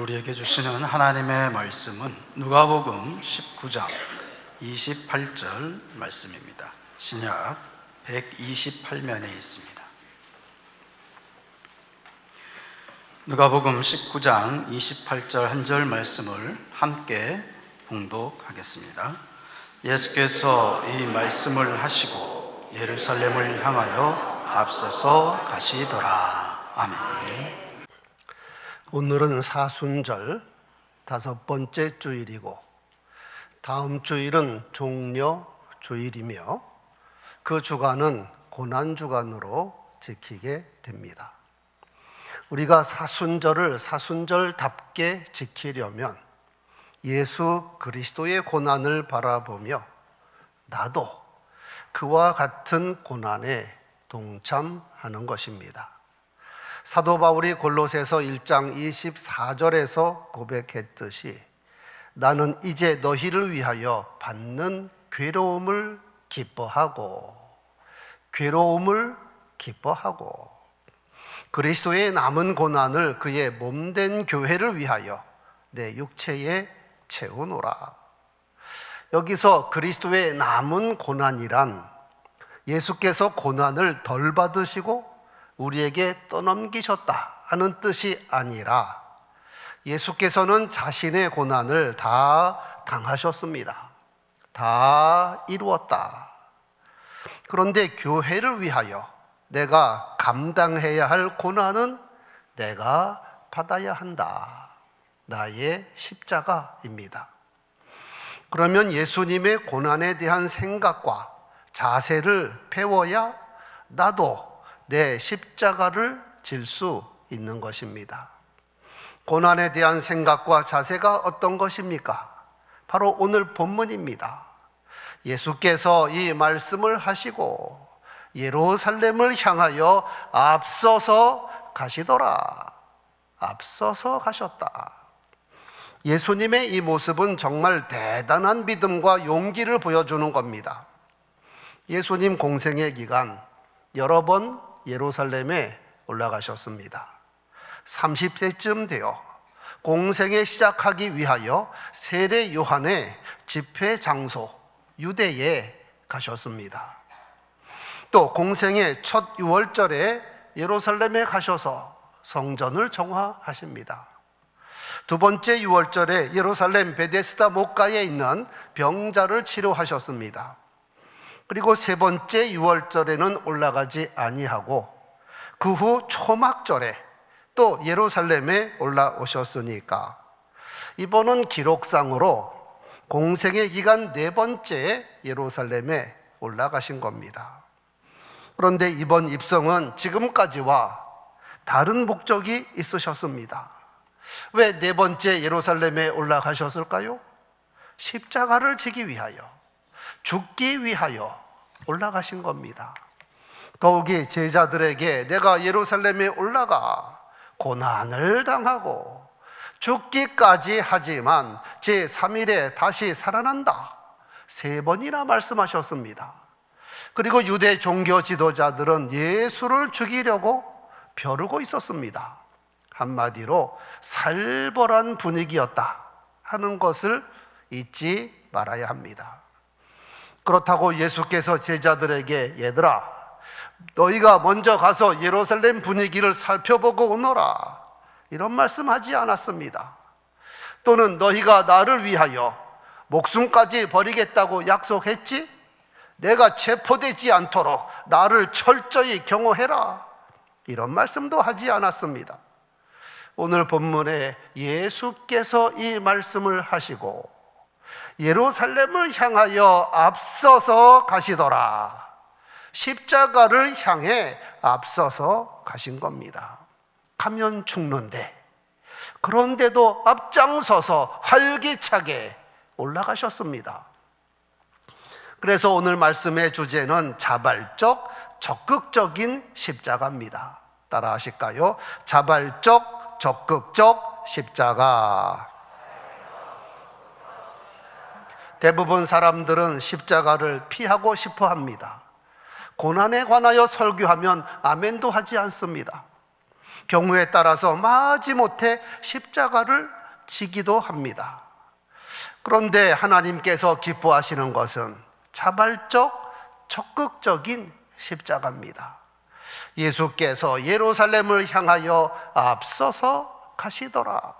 우리에게 주시는 하나님의 말씀은 누가복음 19장 28절 말씀입니다. 신약 128면에 있습니다. 누가복음 19장 28절 한 절 말씀을 함께 봉독하겠습니다. 예수께서 이 말씀을 하시고 예루살렘을 향하여 앞서서 가시더라. 아멘. 오늘은 사순절 다섯 번째 주일이고 다음 주일은 종려 주일이며 그 주간은 고난 주간으로 지키게 됩니다. 우리가 사순절을 사순절답게 지키려면 예수 그리스도의 고난을 바라보며 나도 그와 같은 고난에 동참하는 것입니다. 사도 바울이 골로새서 1장 24절에서 고백했듯이 나는 이제 너희를 위하여 받는 괴로움을 기뻐하고 괴로움을 기뻐하고 그리스도의 남은 고난을 그의 몸된 교회를 위하여 내 육체에 채우노라. 여기서 그리스도의 남은 고난이란 예수께서 고난을 덜 받으시고 우리에게 떠넘기셨다 하는 뜻이 아니라 예수께서는 자신의 고난을 다 당하셨습니다. 다 이루었다. 그런데 교회를 위하여 내가 감당해야 할 고난은 내가 받아야 한다. 나의 십자가입니다. 그러면 예수님의 고난에 대한 생각과 자세를 배워야 나도 내 십자가를 질 수 있는 것입니다. 고난에 대한 생각과 자세가 어떤 것입니까? 바로 오늘 본문입니다. 예수께서 이 말씀을 하시고 예루살렘을 향하여 앞서서 가시더라. 앞서서 가셨다. 예수님의 이 모습은 정말 대단한 믿음과 용기를 보여주는 겁니다. 예수님 공생의 기간 여러 번 예루살렘에 올라가셨습니다. 30세쯤 되어 공생에 시작하기 위하여 세례 요한의 집회 장소 유대에 가셨습니다. 또 공생의 첫 6월절에 예루살렘에 가셔서 성전을 정화하십니다. 두 번째 6월절에 예루살렘 베데스다 목가에 있는 병자를 치료하셨습니다. 그리고 세 번째 6월절에는 올라가지 아니하고 그 후 초막절에 또 예루살렘에 올라오셨으니까 이번은 기록상으로 공생의 기간 네 번째 예루살렘에 올라가신 겁니다. 그런데 이번 입성은 지금까지와 다른 목적이 있으셨습니다. 왜 네 번째 예루살렘에 올라가셨을까요? 십자가를 지기 위하여, 죽기 위하여 올라가신 겁니다. 더욱이 제자들에게 내가 예루살렘에 올라가 고난을 당하고 죽기까지 하지만 제 3일에 다시 살아난다. 세 번이나 말씀하셨습니다. 그리고 유대 종교 지도자들은 예수를 죽이려고 벼르고 있었습니다. 한마디로 살벌한 분위기였다 하는 것을 잊지 말아야 합니다. 그렇다고 예수께서 제자들에게 얘들아 너희가 먼저 가서 예루살렘 분위기를 살펴보고 오너라. 이런 말씀하지 않았습니다. 또는 너희가 나를 위하여 목숨까지 버리겠다고 약속했지? 내가 체포되지 않도록 나를 철저히 경호해라. 이런 말씀도 하지 않았습니다. 오늘 본문에 예수께서 이 말씀을 하시고 예루살렘을 향하여 앞서서 가시더라. 십자가를 향해 앞서서 가신 겁니다. 가면 죽는데 그런데도 앞장서서 활기차게 올라가셨습니다. 그래서 오늘 말씀의 주제는 자발적, 적극적인 십자가입니다. 따라 하실까요? 자발적, 적극적 십자가. 대부분 사람들은 십자가를 피하고 싶어 합니다. 고난에 관하여 설교하면 아멘도 하지 않습니다. 경우에 따라서 마지못해 십자가를 지기도 합니다. 그런데 하나님께서 기뻐하시는 것은 자발적, 적극적인 십자가입니다. 예수께서 예루살렘을 향하여 앞서서 가시더라.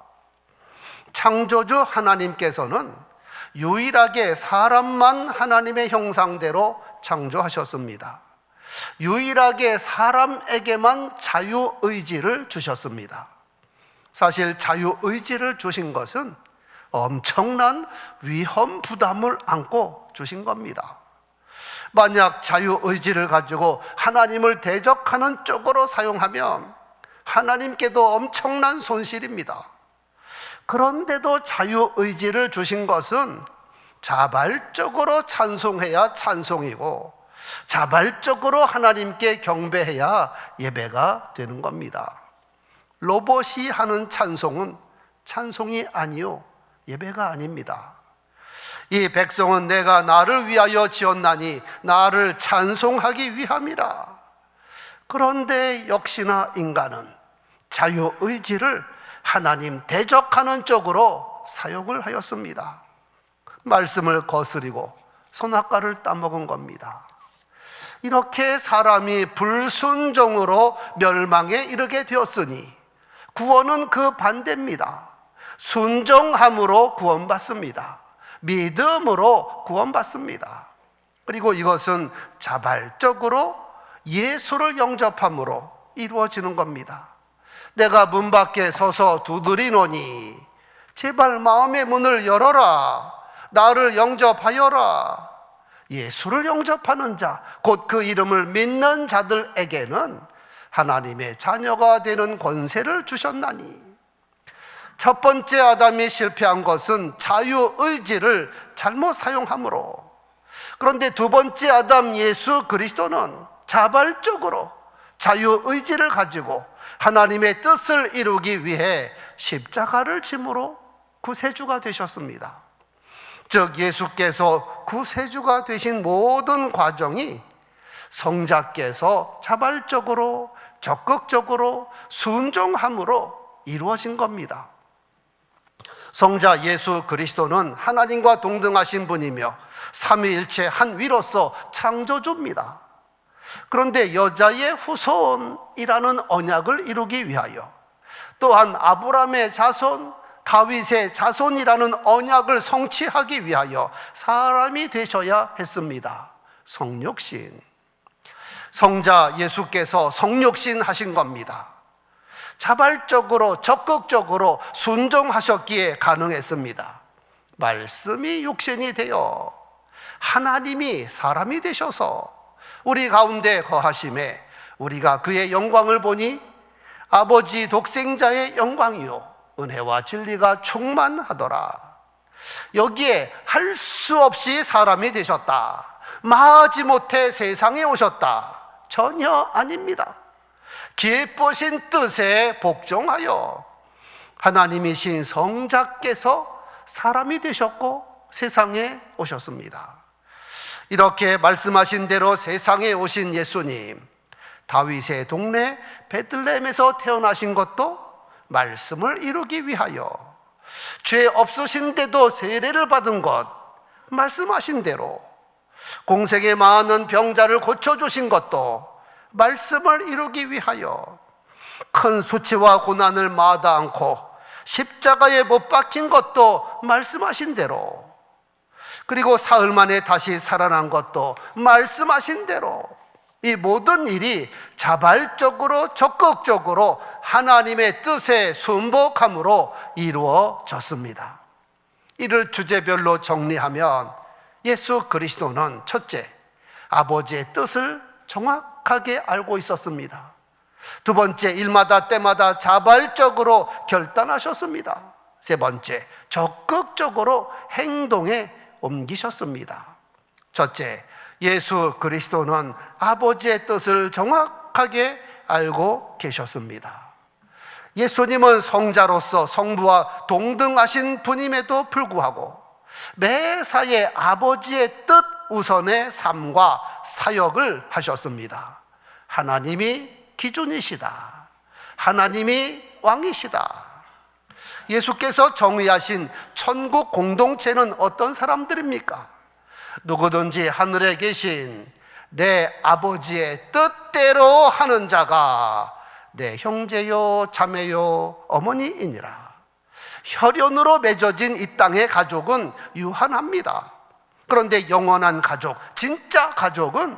창조주 하나님께서는 유일하게 사람만 하나님의 형상대로 창조하셨습니다. 유일하게 사람에게만 자유의지를 주셨습니다. 사실 자유의지를 주신 것은 엄청난 위험 부담을 안고 주신 겁니다. 만약 자유의지를 가지고 하나님을 대적하는 쪽으로 사용하면 하나님께도 엄청난 손실입니다. 그런데도 자유의지를 주신 것은 자발적으로 찬송해야 찬송이고 자발적으로 하나님께 경배해야 예배가 되는 겁니다. 로봇이 하는 찬송은 찬송이 아니요 예배가 아닙니다. 이 백성은 내가 나를 위하여 지었나니 나를 찬송하기 위함이라. 그런데 역시나 인간은 자유의지를 하나님 대적하는 쪽으로 사용을 하였습니다. 말씀을 거스리고 손아까를 따먹은 겁니다. 이렇게 사람이 불순종으로 멸망에 이르게 되었으니 구원은 그 반대입니다. 순종함으로 구원받습니다. 믿음으로 구원받습니다. 그리고 이것은 자발적으로 예수를 영접함으로 이루어지는 겁니다. 내가 문 밖에 서서 두드리노니 제발 마음의 문을 열어라. 나를 영접하여라. 예수를 영접하는 자, 곧 그 이름을 믿는 자들에게는 하나님의 자녀가 되는 권세를 주셨나니. 첫 번째 아담이 실패한 것은 자유의지를 잘못 사용함으로. 그런데 두 번째 아담 예수 그리스도는 자발적으로 자유 의지를 가지고 하나님의 뜻을 이루기 위해 십자가를 짐으로 구세주가 되셨습니다. 즉 예수께서 구세주가 되신 모든 과정이 성자께서 자발적으로 적극적으로 순종함으로 이루어진 겁니다. 성자 예수 그리스도는 하나님과 동등하신 분이며 삼위일체 한 위로서 창조주입니다. 그런데 여자의 후손이라는 언약을 이루기 위하여 또한 아브라함의 자손, 다윗의 자손이라는 언약을 성취하기 위하여 사람이 되셔야 했습니다. 성육신. 성자 예수께서 성육신 하신 겁니다. 자발적으로 적극적으로 순종하셨기에 가능했습니다. 말씀이 육신이 되어 하나님이 사람이 되셔서 우리 가운데 거하심에 우리가 그의 영광을 보니 아버지 독생자의 영광이요 은혜와 진리가 충만하더라. 여기에 할 수 없이 사람이 되셨다. 마지못해 세상에 오셨다. 전혀 아닙니다. 기쁘신 뜻에 복종하여 하나님이신 성자께서 사람이 되셨고 세상에 오셨습니다. 이렇게 말씀하신 대로 세상에 오신 예수님, 다윗의 동네 베들레헴에서 태어나신 것도 말씀을 이루기 위하여 죄 없으신데도 세례를 받은 것 말씀하신 대로 공생에 많은 병자를 고쳐 주신 것도 말씀을 이루기 위하여 큰 수치와 고난을 마다 않고 십자가에 못 박힌 것도 말씀하신 대로 그리고 사흘 만에 다시 살아난 것도 말씀하신 대로 이 모든 일이 자발적으로 적극적으로 하나님의 뜻에 순복함으로 이루어졌습니다. 이를 주제별로 정리하면 예수 그리스도는 첫째, 아버지의 뜻을 정확하게 알고 있었습니다. 두 번째, 일마다 때마다 자발적으로 결단하셨습니다. 세 번째, 적극적으로 행동에 옮기셨습니다. 첫째, 예수 그리스도는 아버지의 뜻을 정확하게 알고 계셨습니다. 예수님은 성자로서 성부와 동등하신 분임에도 불구하고 매사에 아버지의 뜻 우선의 삶과 사역을 하셨습니다. 하나님이 기준이시다. 하나님이 왕이시다. 예수께서 정의하신 천국 공동체는 어떤 사람들입니까? 누구든지 하늘에 계신 내 아버지의 뜻대로 하는 자가 내 형제요, 자매요, 어머니이니라. 혈연으로 맺어진 이 땅의 가족은 유한합니다. 그런데 영원한 가족, 진짜 가족은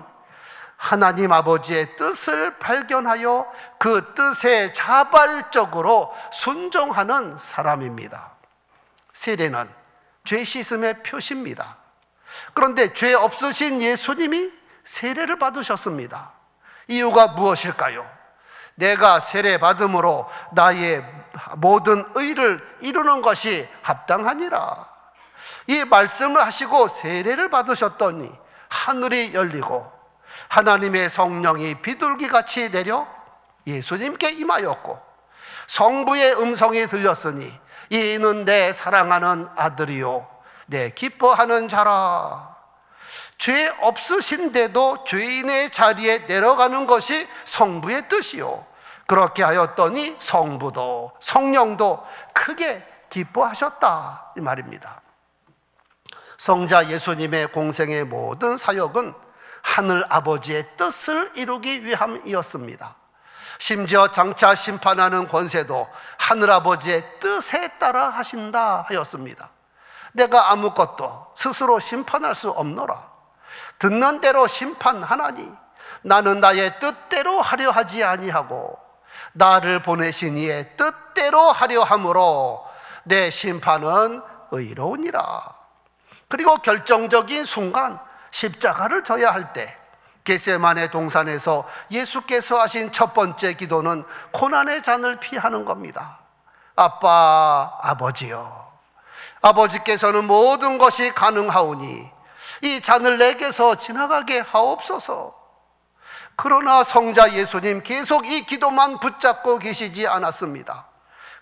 하나님 아버지의 뜻을 발견하여 그 뜻에 자발적으로 순종하는 사람입니다. 세례는 죄 씻음의 표시입니다. 그런데 죄 없으신 예수님이 세례를 받으셨습니다. 이유가 무엇일까요? 내가 세례 받음으로 나의 모든 의를 이루는 것이 합당하니라. 이 말씀을 하시고 세례를 받으셨더니 하늘이 열리고 하나님의 성령이 비둘기 같이 내려 예수님께 임하였고 성부의 음성이 들렸으니 이는 내 사랑하는 아들이요 내 기뻐하는 자라. 죄 없으신데도 죄인의 자리에 내려가는 것이 성부의 뜻이요. 그렇게 하였더니 성부도 성령도 크게 기뻐하셨다 이 말입니다. 성자 예수님의 공생의 모든 사역은 하늘 아버지의 뜻을 이루기 위함이었습니다. 심지어 장차 심판하는 권세도 하늘 아버지의 뜻에 따라 하신다 하였습니다. 내가 아무것도 스스로 심판할 수 없노라. 듣는 대로 심판하나니 나는 나의 뜻대로 하려 하지 아니하고 나를 보내신 이의 뜻대로 하려 함으로 내 심판은 의로우니라. 그리고 결정적인 순간 십자가를 져야 할때 겟세만의 동산에서 예수께서 하신 첫 번째 기도는 고난의 잔을 피하는 겁니다. 아빠, 아버지요. 아버지께서는 모든 것이 가능하오니 이 잔을 내게서 지나가게 하옵소서. 그러나 성자 예수님 계속 이 기도만 붙잡고 계시지 않았습니다.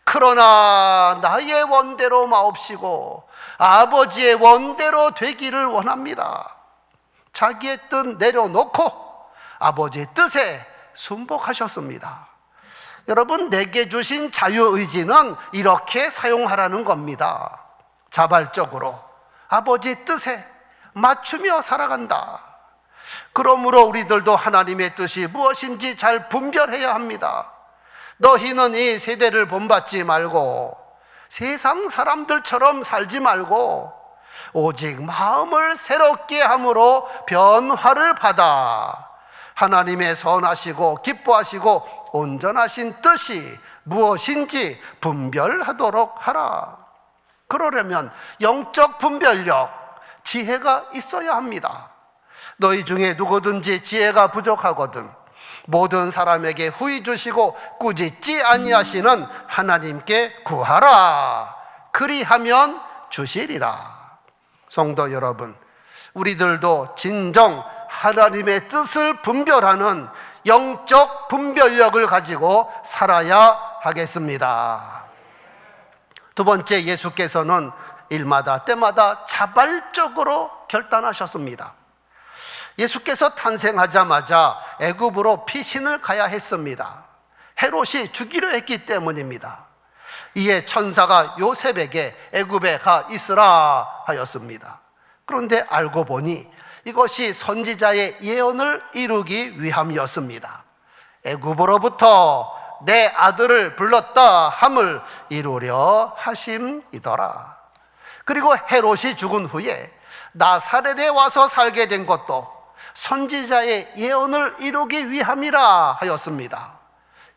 그러나 나의 원대로 마옵시고 아버지의 원대로 되기를 원합니다. 자기의 뜻 내려놓고 아버지의 뜻에 순복하셨습니다. 여러분, 내게 주신 자유의지는 이렇게 사용하라는 겁니다. 자발적으로 아버지 뜻에 맞추며 살아간다. 그러므로 우리들도 하나님의 뜻이 무엇인지 잘 분별해야 합니다. 너희는 이 세대를 본받지 말고 세상 사람들처럼 살지 말고 오직 마음을 새롭게 함으로 변화를 받아 하나님의 선하시고 기뻐하시고 온전하신 뜻이 무엇인지 분별하도록 하라. 그러려면 영적 분별력, 지혜가 있어야 합니다. 너희 중에 누구든지 지혜가 부족하거든 모든 사람에게 후히 주시고 꾸짖지 아니하시는 하나님께 구하라. 그리하면 주시리라. 성도 여러분, 우리들도 진정 하나님의 뜻을 분별하는 영적 분별력을 가지고 살아야 하겠습니다. 두 번째, 예수께서는 일마다 때마다 자발적으로 결단하셨습니다. 예수께서 탄생하자마자 애굽으로 피신을 가야 했습니다. 헤롯이 죽이려 했기 때문입니다. 이에 천사가 요셉에게 애굽에 가 있으라 하였습니다. 그런데 알고 보니 이것이 선지자의 예언을 이루기 위함이었습니다. 애굽으로부터 내 아들을 불렀다 함을 이루려 하심이더라. 그리고 헤롯이 죽은 후에 나사렛에 와서 살게 된 것도 선지자의 예언을 이루기 위함이라 하였습니다.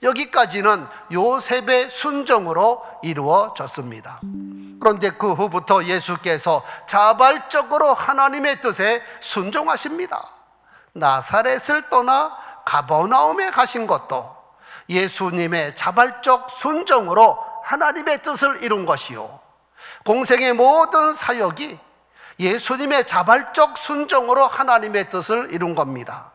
여기까지는 요셉의 순종으로 이루어졌습니다. 그런데 그 후부터 예수께서 자발적으로 하나님의 뜻에 순종하십니다. 나사렛을 떠나 가버나움에 가신 것도 예수님의 자발적 순종으로 하나님의 뜻을 이룬 것이요. 공생의 모든 사역이 예수님의 자발적 순종으로 하나님의 뜻을 이룬 겁니다.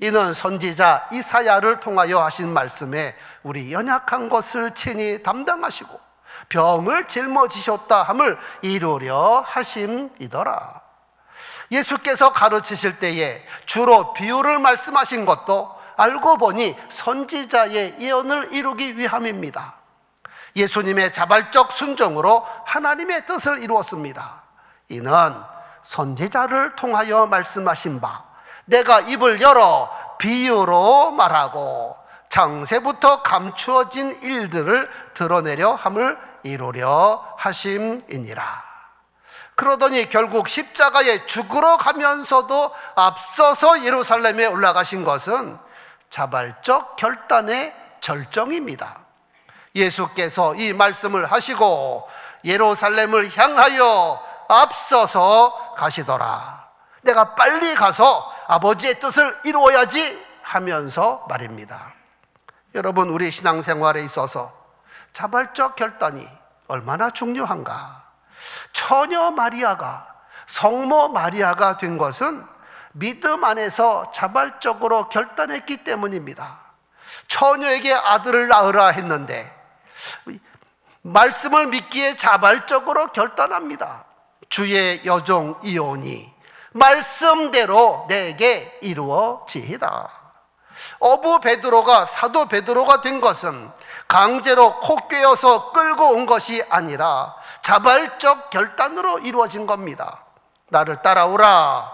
이는 선지자 이사야를 통하여 하신 말씀에 우리 연약한 것을 친히 담당하시고 병을 짊어지셨다 함을 이루려 하심이더라. 예수께서 가르치실 때에 주로 비유를 말씀하신 것도 알고 보니 선지자의 예언을 이루기 위함입니다. 예수님의 자발적 순종으로 하나님의 뜻을 이루었습니다. 이는 선지자를 통하여 말씀하신 바, 내가 입을 열어 비유로 말하고 장세부터 감추어진 일들을 드러내려 함을 이루려 하심이니라. 그러더니 결국 십자가에 죽으러 가면서도 앞서서 예루살렘에 올라가신 것은 자발적 결단의 절정입니다. 예수께서 이 말씀을 하시고 예루살렘을 향하여 앞서서 가시더라. 내가 빨리 가서 아버지의 뜻을 이루어야지 하면서 말입니다. 여러분, 우리 신앙생활에 있어서 자발적 결단이 얼마나 중요한가? 처녀 마리아가 성모 마리아가 된 것은 믿음 안에서 자발적으로 결단했기 때문입니다. 처녀에게 아들을 낳으라 했는데 말씀을 믿기에 자발적으로 결단합니다. 주의 여종 이온이 말씀대로 내게 이루어지이다. 어부 베드로가 사도 베드로가 된 것은 강제로 코 꿰어서 끌고 온 것이 아니라 자발적 결단으로 이루어진 겁니다. 나를 따라오라.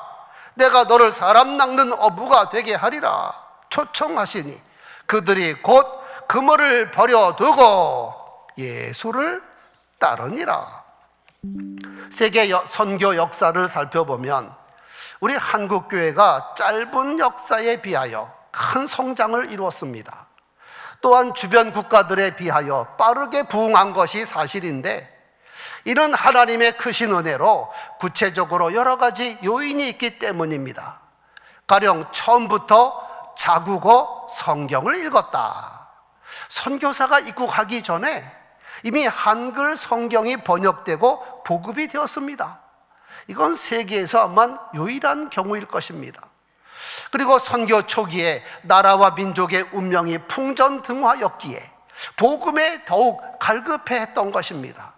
내가 너를 사람 낚는 어부가 되게 하리라. 초청하시니 그들이 곧 그물을 버려두고 예수를 따르니라. 세계 여- 선교 역사를 살펴보면 우리 한국 교회가 짧은 역사에 비하여 큰 성장을 이루었습니다. 또한 주변 국가들에 비하여 빠르게 부흥한 것이 사실인데 이는 하나님의 크신 은혜로 구체적으로 여러 가지 요인이 있기 때문입니다. 가령 처음부터 자국어 성경을 읽었다. 선교사가 입국하기 전에 이미 한글 성경이 번역되고 보급이 되었습니다. 이건 세계에서 아마 유일한 경우일 것입니다. 그리고 선교 초기에 나라와 민족의 운명이 풍전등화였기에 복음에 더욱 갈급해했던 것입니다.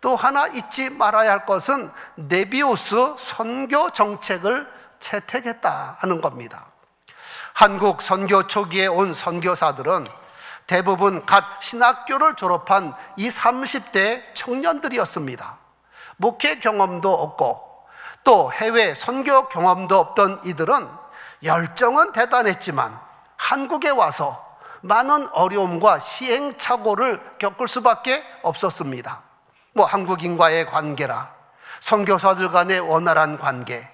또 하나 잊지 말아야 할 것은 네비우스 선교 정책을 채택했다 하는 겁니다. 한국 선교 초기에 온 선교사들은 대부분 갓 신학교를 졸업한 이 30대 청년들이었습니다. 목회 경험도 없고 또 해외 선교 경험도 없던 이들은 열정은 대단했지만 한국에 와서 많은 어려움과 시행착오를 겪을 수밖에 없었습니다. 뭐 한국인과의 관계라 선교사들 간의 원활한 관계를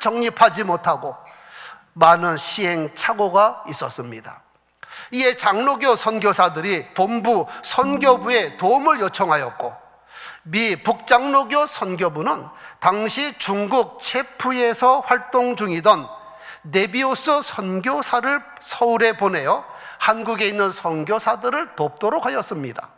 정립하지 못하고 많은 시행착오가 있었습니다. 이에 장로교 선교사들이 본부 선교부에 도움을 요청하였고 미 북장로교 선교부는 당시 중국 체프에서 활동 중이던 네비우스 선교사를 서울에 보내어 한국에 있는 선교사들을 돕도록 하였습니다.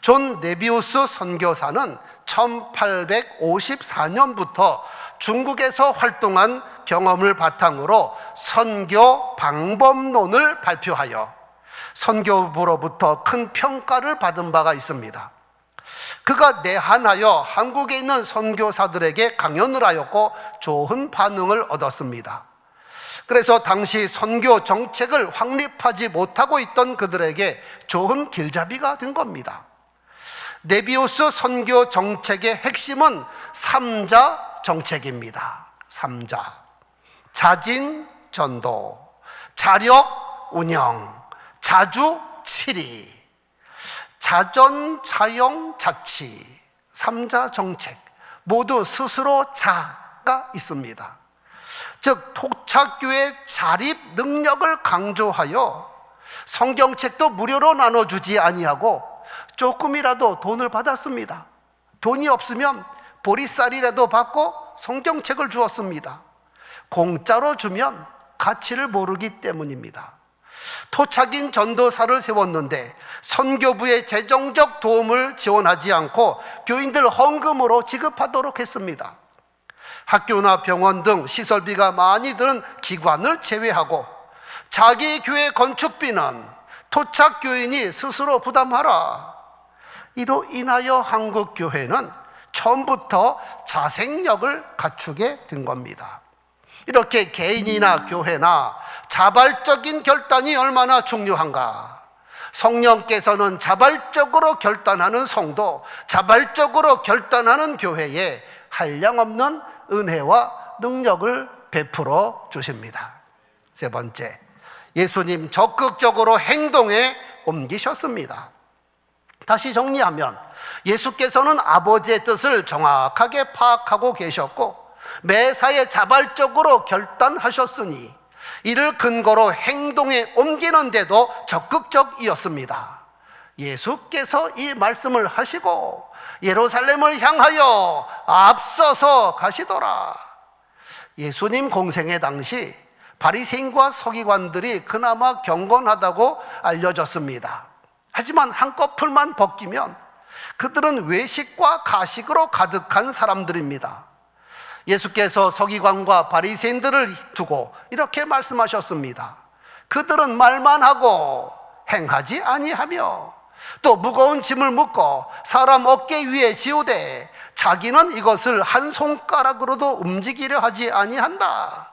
존 네비우스 선교사는 1854년부터 중국에서 활동한 경험을 바탕으로 선교 방법론을 발표하여 선교부로부터 큰 평가를 받은 바가 있습니다. 그가 내한하여 한국에 있는 선교사들에게 강연을 하였고 좋은 반응을 얻었습니다. 그래서 당시 선교 정책을 확립하지 못하고 있던 그들에게 좋은 길잡이가 된 겁니다. 네비우스 선교 정책의 핵심은 삼자 정책입니다. 삼자. 자진 전도, 자력 운영, 자주 치리, 자전 자영 자치, 삼자 정책 모두 스스로 자가 있습니다. 즉 토착교의 자립 능력을 강조하여 성경책도 무료로 나눠주지 아니하고 조금이라도 돈을 받았습니다. 돈이 없으면 보리쌀이라도 받고 성경책을 주었습니다. 공짜로 주면 가치를 모르기 때문입니다. 토착인 전도사를 세웠는데 선교부의 재정적 도움을 지원하지 않고 교인들 헌금으로 지급하도록 했습니다. 학교나 병원 등 시설비가 많이 드는 기관을 제외하고 자기 교회 건축비는 토착 교인이 스스로 부담하라. 이로 인하여 한국 교회는 처음부터 자생력을 갖추게 된 겁니다. 이렇게 개인이나 교회나 자발적인 결단이 얼마나 중요한가. 성령께서는 자발적으로 결단하는 성도, 자발적으로 결단하는 교회에 한량 없는 은혜와 능력을 베풀어 주십니다. 세 번째, 예수님 적극적으로 행동에 옮기셨습니다. 다시 정리하면 예수께서는 아버지의 뜻을 정확하게 파악하고 계셨고 매사에 자발적으로 결단하셨으니 이를 근거로 행동에 옮기는데도 적극적이었습니다. 예수께서 이 말씀을 하시고 예루살렘을 향하여 앞서서 가시더라. 예수님 공생의 당시 바리새인과 서기관들이 그나마 경건하다고 알려졌습니다. 하지만 한꺼풀만 벗기면 그들은 외식과 가식으로 가득한 사람들입니다. 예수께서 서기관과 바리새인들을 두고 이렇게 말씀하셨습니다. 그들은 말만 하고 행하지 아니하며 또 무거운 짐을 묶어 사람 어깨 위에 지우되 자기는 이것을 한 손가락으로도 움직이려 하지 아니한다.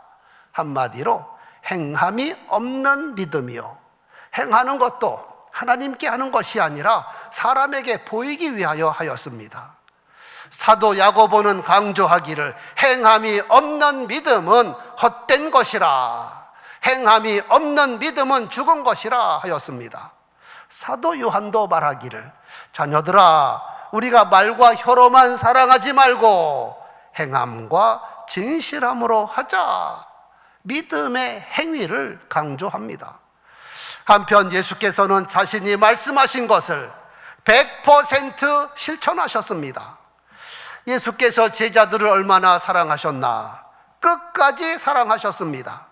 한마디로 행함이 없는 믿음이요. 행하는 것도 하나님께 하는 것이 아니라 사람에게 보이기 위하여 하였습니다. 사도 야고보는 강조하기를 행함이 없는 믿음은 헛된 것이라 행함이 없는 믿음은 죽은 것이라 하였습니다. 사도 요한도 말하기를 자녀들아 우리가 말과 혀로만 사랑하지 말고 행함과 진실함으로 하자 믿음의 행위를 강조합니다. 한편 예수께서는 자신이 말씀하신 것을 100% 실천하셨습니다. 예수께서 제자들을 얼마나 사랑하셨나? 끝까지 사랑하셨습니다.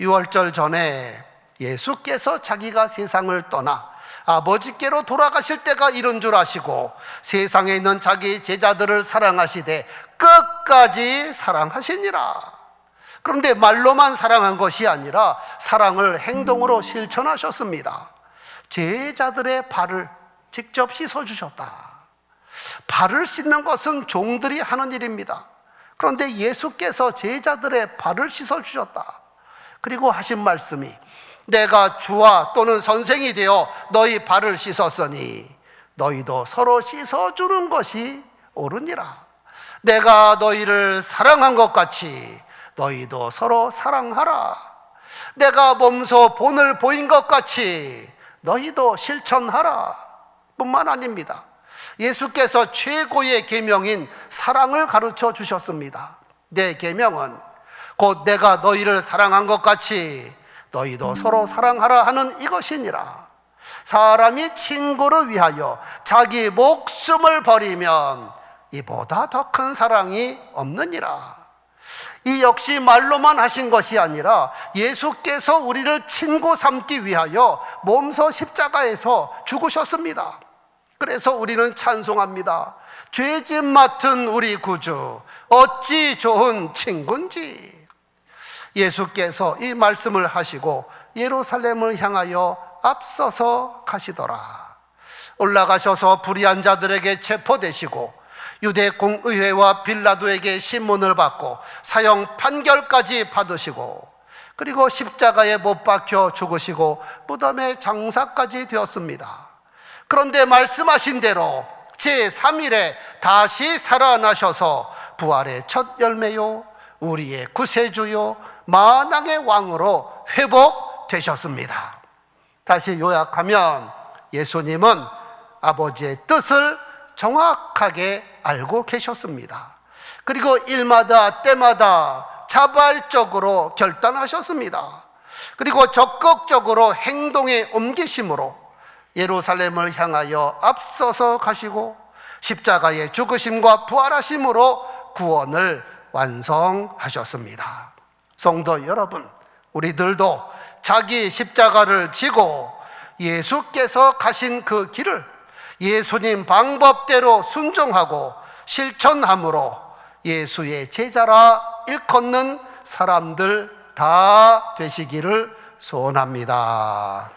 6월절 전에 예수께서 자기가 세상을 떠나 아버지께로 돌아가실 때가 이른 줄 아시고 세상에 있는 자기 제자들을 사랑하시되 끝까지 사랑하시니라. 그런데 말로만 사랑한 것이 아니라 사랑을 행동으로 실천하셨습니다. 제자들의 발을 직접 씻어주셨다. 발을 씻는 것은 종들이 하는 일입니다. 그런데 예수께서 제자들의 발을 씻어 주셨다. 그리고 하신 말씀이 내가 주와 또는 선생이 되어 너희 발을 씻었으니 너희도 서로 씻어 주는 것이 옳으니라. 내가 너희를 사랑한 것 같이 너희도 서로 사랑하라. 내가 몸소 본을 보인 것 같이 너희도 실천하라. 뿐만 아닙니다. 예수께서 최고의 계명인 사랑을 가르쳐 주셨습니다. 내 계명은 곧 내가 너희를 사랑한 것 같이 너희도 서로 사랑하라 하는 이것이니라. 사람이 친구를 위하여 자기 목숨을 버리면 이보다 더 큰 사랑이 없느니라. 이 역시 말로만 하신 것이 아니라 예수께서 우리를 친구 삼기 위하여 몸소 십자가에서 죽으셨습니다. 그래서 우리는 찬송합니다. 죄짐 맡은 우리 구주, 어찌 좋은 친구인지. 예수께서 이 말씀을 하시고 예루살렘을 향하여 앞서서 가시더라. 올라가셔서 불의한 자들에게 체포되시고 유대 공의회와 빌라도에게 신문을 받고 사형 판결까지 받으시고 그리고 십자가에 못 박혀 죽으시고 무덤에 장사까지 되었습니다. 그런데 말씀하신 대로 제3일에 다시 살아나셔서 부활의 첫 열매요 우리의 구세주요 만왕의 왕으로 회복되셨습니다. 다시 요약하면 예수님은 아버지의 뜻을 정확하게 알고 계셨습니다. 그리고 일마다 때마다 자발적으로 결단하셨습니다. 그리고 적극적으로 행동에 옮기심으로 예루살렘을 향하여 앞서서 가시고 십자가의 죽으심과 부활하심으로 구원을 완성하셨습니다. 성도 여러분, 우리들도 자기 십자가를 지고 예수께서 가신 그 길을 예수님 방법대로 순종하고 실천함으로 예수의 제자라 일컫는 사람들 다 되시기를 소원합니다.